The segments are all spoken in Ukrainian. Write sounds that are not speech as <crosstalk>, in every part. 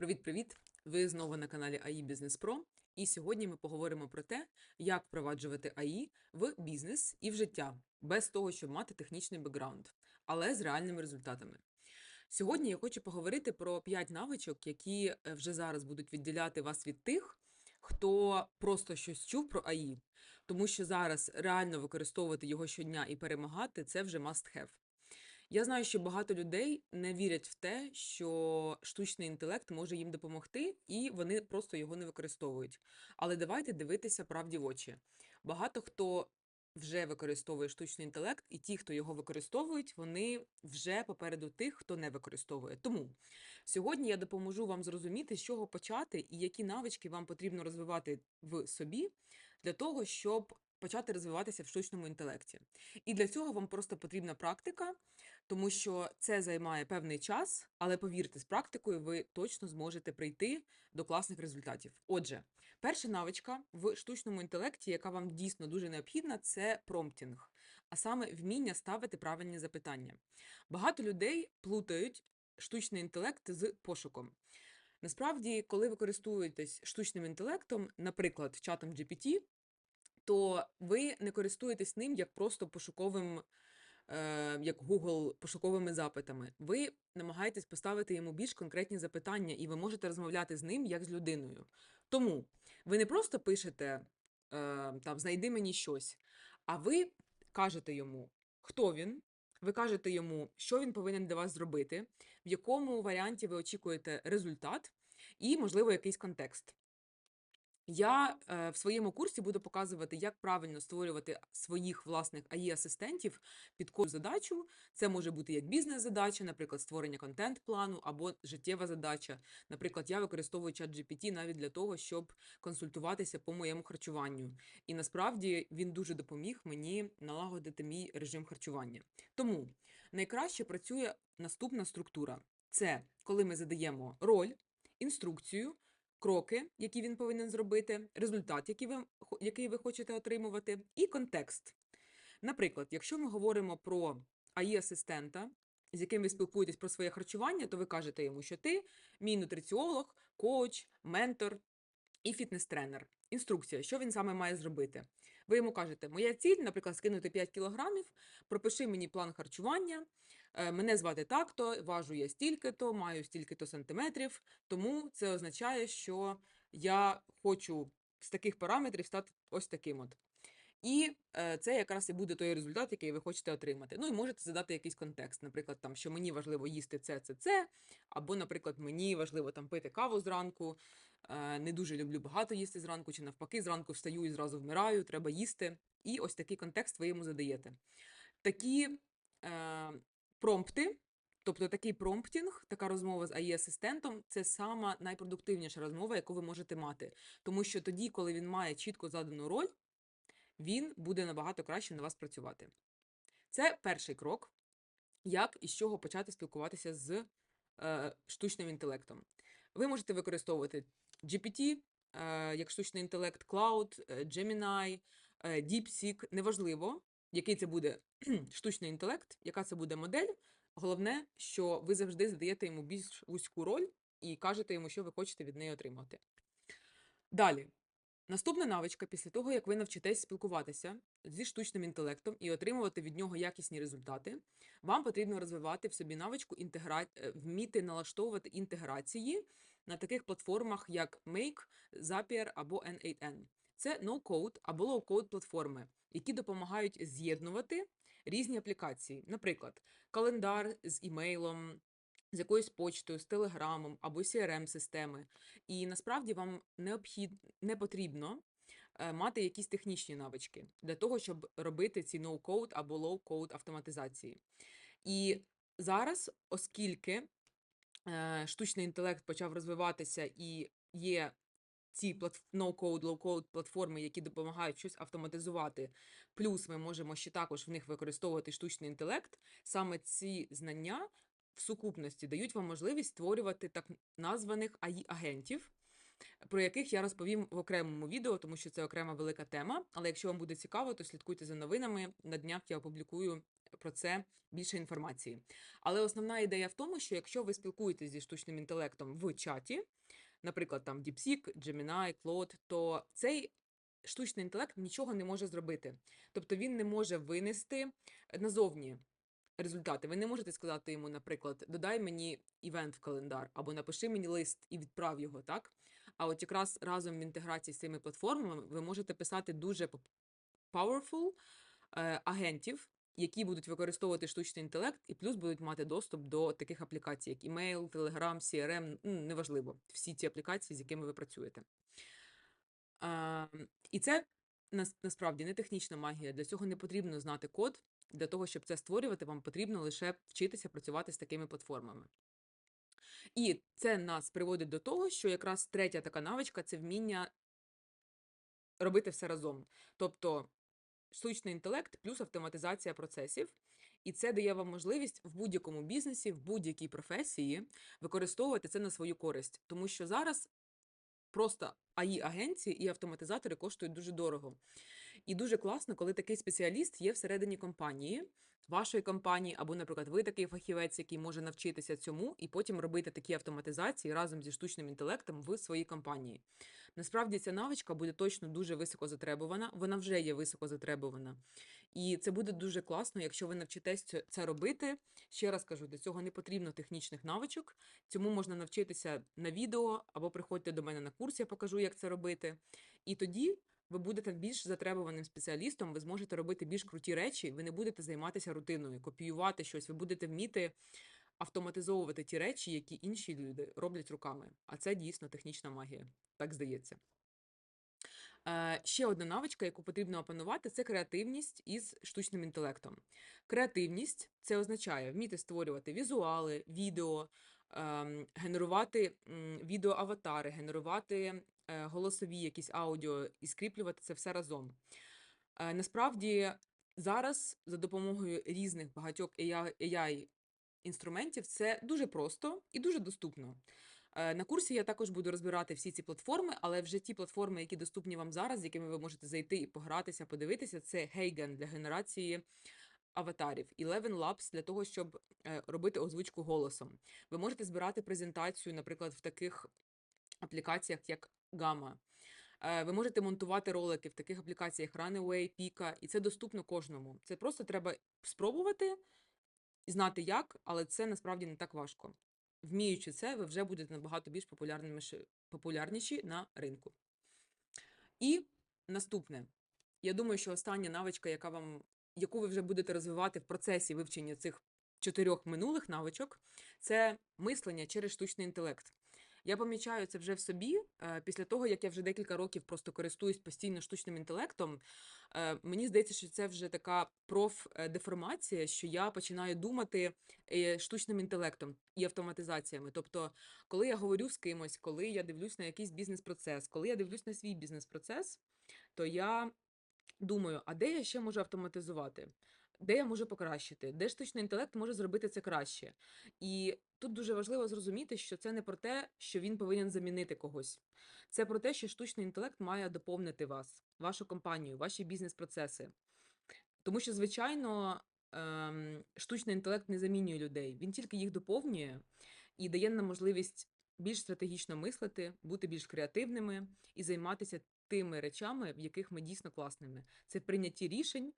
Привіт-привіт! Ви знову на каналі AI Business Pro. І сьогодні ми поговоримо про те, як впроваджувати AI в бізнес і в життя без того, щоб мати технічний бекграунд, але з реальними результатами. Сьогодні я хочу поговорити про 5 навичок, які е, вже зараз будуть відділяти вас від тих, хто просто щось чув про AI, тому що зараз реально використовувати його щодня і перемагати це вже must have. Я знаю, що багато людей не вірять в те, що штучний інтелект може їм допомогти, і вони просто його не використовують. Але давайте дивитися правді в очі. Багато хто вже використовує штучний інтелект, і ті, хто його використовують, вони вже попереду тих, хто не використовує. Тому сьогодні я допоможу вам зрозуміти, з чого почати і які навички вам потрібно розвивати в собі для того, щоб почати розвиватися в штучному інтелекті. І для цього вам просто потрібна практика, тому що це займає певний час, але повірте, з практикою ви точно зможете прийти до класних результатів. Отже, перша навичка в штучному інтелекті, яка вам дійсно дуже необхідна, це промптінг, а саме вміння ставити правильні запитання. Багато людей плутають штучний інтелект з пошуком. Насправді, коли ви користуєтесь штучним інтелектом, наприклад, чатом GPT, то ви не користуєтесь ним як просто пошуковим, е, як Google пошуковими запитами. Ви намагаєтесь поставити йому більш конкретні запитання, і ви можете розмовляти з ним як з людиною. Тому ви не просто пишете е, там знайди мені щось, а ви кажете йому, хто він. Ви кажете йому, що він повинен для вас зробити, в якому варіанті ви очікуєте результат, і, можливо, якийсь контекст. Я е, в своєму курсі буду показувати, як правильно створювати своїх власних AI-асистентів під кожну задачу. Це може бути як бізнес-задача, наприклад, створення контент-плану або життєва задача. Наприклад, я використовую чат GPT навіть для того, щоб консультуватися по моєму харчуванню. І насправді він дуже допоміг мені налагодити мій режим харчування. Тому найкраще працює наступна структура: це коли ми задаємо роль, інструкцію кроки, які він повинен зробити, результат, який ви, який ви хочете отримувати, і контекст. Наприклад, якщо ми говоримо про АІ-асистента, з яким ви спілкуєтесь про своє харчування, то ви кажете йому, що ти мій нутриціолог, коуч, ментор і фітнес-тренер. Інструкція, що він саме має зробити. Ви йому кажете, моя ціль, наприклад, скинути 5 кілограмів, пропиши мені план харчування, мене звати так-то, важу я стільки-то, маю стільки-то сантиметрів, тому це означає, що я хочу з таких параметрів стати ось таким от. І е, це якраз і буде той результат, який ви хочете отримати. Ну і можете задати якийсь контекст, наприклад, там, що мені важливо їсти це, це, це, або, наприклад, мені важливо там пити каву зранку, е, не дуже люблю багато їсти зранку, чи навпаки, зранку встаю і зразу вмираю, треба їсти. І ось такий контекст ви йому задаєте. Такі е, промпти, тобто такий промптінг, така розмова з AI-асистентом це сама найпродуктивніша розмова, яку ви можете мати. Тому що тоді, коли він має чітко задану роль, він буде набагато краще на вас працювати. Це перший крок, як і з чого почати спілкуватися з е, штучним інтелектом. Ви можете використовувати GPT, е, як штучний інтелект, Cloud, е, Gemini, е, DeepSeek, неважливо, який це буде <clears throat> штучний інтелект, яка це буде модель. Головне, що ви завжди задаєте йому більш вузьку роль і кажете йому, що ви хочете від неї отримати. Далі. Наступна навичка після того, як ви навчитесь спілкуватися зі штучним інтелектом і отримувати від нього якісні результати, вам потрібно розвивати в собі навичку інтегра... е, вміти налаштовувати інтеграції на таких платформах, як Make, Zapier або N8N. Це no-code або low-code платформи, які допомагають з'єднувати різні аплікації, наприклад, календар з імейлом, з якоюсь почтою, з телеграмом або CRM-системи. І насправді вам необхід... не потрібно е, мати якісь технічні навички для того, щоб робити ці no-code або low-code автоматизації. І зараз, оскільки е, штучний інтелект почав розвиватися і є ці no-code, low-code платформи, які допомагають щось автоматизувати, плюс ми можемо ще також в них використовувати штучний інтелект, саме ці знання в сукупності дають вам можливість створювати так названих AI-агентів, про яких я розповім в окремому відео, тому що це окрема велика тема. Але якщо вам буде цікаво, то слідкуйте за новинами. На днях я опублікую про це більше інформації. Але основна ідея в тому, що якщо ви спілкуєтесь зі штучним інтелектом в чаті, наприклад, там DeepSeek, Gemini, Claude, то цей штучний інтелект нічого не може зробити. Тобто він не може винести назовні результати. Ви не можете сказати йому, наприклад, додай мені івент в календар або напиши мені лист і відправ його, так? А от якраз разом в інтеграції з цими платформами ви можете писати дуже powerful е, агентів, які будуть використовувати штучний інтелект, і плюс будуть мати доступ до таких аплікацій, як email, Telegram, CRM, неважливо, всі ті аплікації, з якими ви працюєте. А, і це нас- насправді не технічна магія. Для цього не потрібно знати код. Для того, щоб це створювати, вам потрібно лише вчитися працювати з такими платформами. І це нас приводить до того, що якраз третя така навичка це вміння робити все разом. Тобто штучний інтелект плюс автоматизація процесів. І це дає вам можливість в будь-якому бізнесі, в будь-якій професії використовувати це на свою користь. Тому що зараз просто АІ-агенції і автоматизатори коштують дуже дорого. І дуже класно, коли такий спеціаліст є всередині компанії, вашої компанії, або, наприклад, ви такий фахівець, який може навчитися цьому, і потім робити такі автоматизації разом зі штучним інтелектом в своїй компанії. Насправді ця навичка буде точно дуже високо затребувана, вона вже є високо затребувана. І це буде дуже класно, якщо ви навчитесь це- робити. Ще раз кажу, для цього не потрібно технічних навичок. Цьому можна навчитися на відео або приходьте до мене на курс, я покажу, як це робити. І тоді ви будете більш затребуваним спеціалістом, ви зможете робити більш круті речі, ви не будете займатися рутиною, копіювати щось, ви будете вміти автоматизовувати ті речі, які інші люди роблять руками. А це дійсно технічна магія, так здається. Е, ще одна навичка, яку потрібно опанувати, це креативність із штучним інтелектом. Креативність це означає вміти створювати візуали, відео, ем, генерувати відеоаватари, генерувати голосові якісь аудіо і скріплювати це все разом. Е, насправді зараз за допомогою різних багатьох AI, інструментів це дуже просто і дуже доступно. Е, На курсі я також буду розбирати всі ці платформи, але вже ті платформи, які доступні вам зараз, з якими ви можете зайти і погратися, подивитися, це Heigen для генерації аватарів, Eleven Labs для того, щоб е, робити озвучку голосом. Ви можете збирати презентацію, наприклад, в таких аплікаціях, як Gamma. Е, Ви можете монтувати ролики в таких аплікаціях Runaway, Pika, і це доступно кожному. Це просто треба спробувати і знати як, але це насправді не так важко. Вміючи це, ви вже будете набагато більш популярніші на ринку. І наступне. Я думаю, що остання навичка, яка вам, яку ви вже будете розвивати в процесі вивчення цих чотирьох минулих навичок, це мислення через штучний інтелект. Я помічаю це вже в собі. е, Після того, як я вже декілька років просто користуюсь постійно штучним інтелектом, е, мені здається, що це вже така профдеформація, що я починаю думати е, штучним інтелектом і автоматизаціями. Тобто, коли я говорю з кимось, коли я дивлюсь на якийсь бізнес-процес, коли я дивлюсь на свій бізнес-процес, то я думаю, а де я ще можу автоматизувати? Де я можу покращити? Де штучний інтелект може зробити це краще? І тут дуже важливо зрозуміти, що це не про те, що він повинен замінити когось. Це про те, що штучний інтелект має доповнити вас, вашу компанію, ваші бізнес-процеси. Тому що, звичайно, ем, штучний інтелект не замінює людей, він тільки їх доповнює і дає нам можливість більш стратегічно мислити, бути більш креативними і займатися тими речами, в яких ми дійсно класними. Це в прийнятті рішень,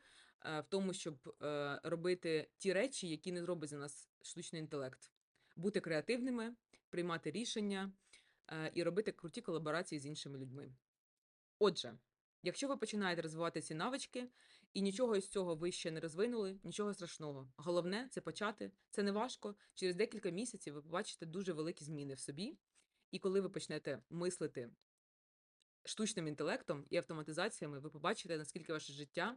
в тому, щоб е, робити ті речі, які не зробить за нас штучний інтелект, бути креативними, приймати рішення е, і робити круті колаборації з іншими людьми. Отже, якщо ви починаєте розвивати ці навички і нічого із цього ви ще не розвинули, нічого страшного. Головне це почати. Це не важко. Через декілька місяців ви побачите дуже великі зміни в собі. І коли ви почнете мислити штучним інтелектом і автоматизаціями, ви побачите, наскільки ваше життя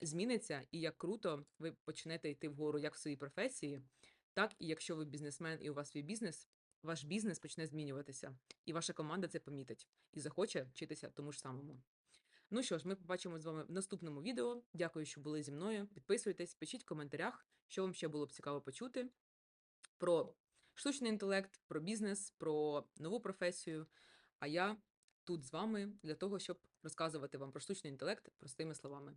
зміниться і як круто ви почнете йти вгору як в своїй професії, так і якщо ви бізнесмен і у вас свій бізнес, ваш бізнес почне змінюватися, і ваша команда це помітить і захоче вчитися тому ж самому. Ну що ж, ми побачимо з вами в наступному відео. Дякую, що були зі мною. Підписуйтесь, пишіть в коментарях, що вам ще було б цікаво почути про штучний інтелект, про бізнес, про нову професію. А я тут з вами для того, щоб розказувати вам про штучний інтелект простими словами.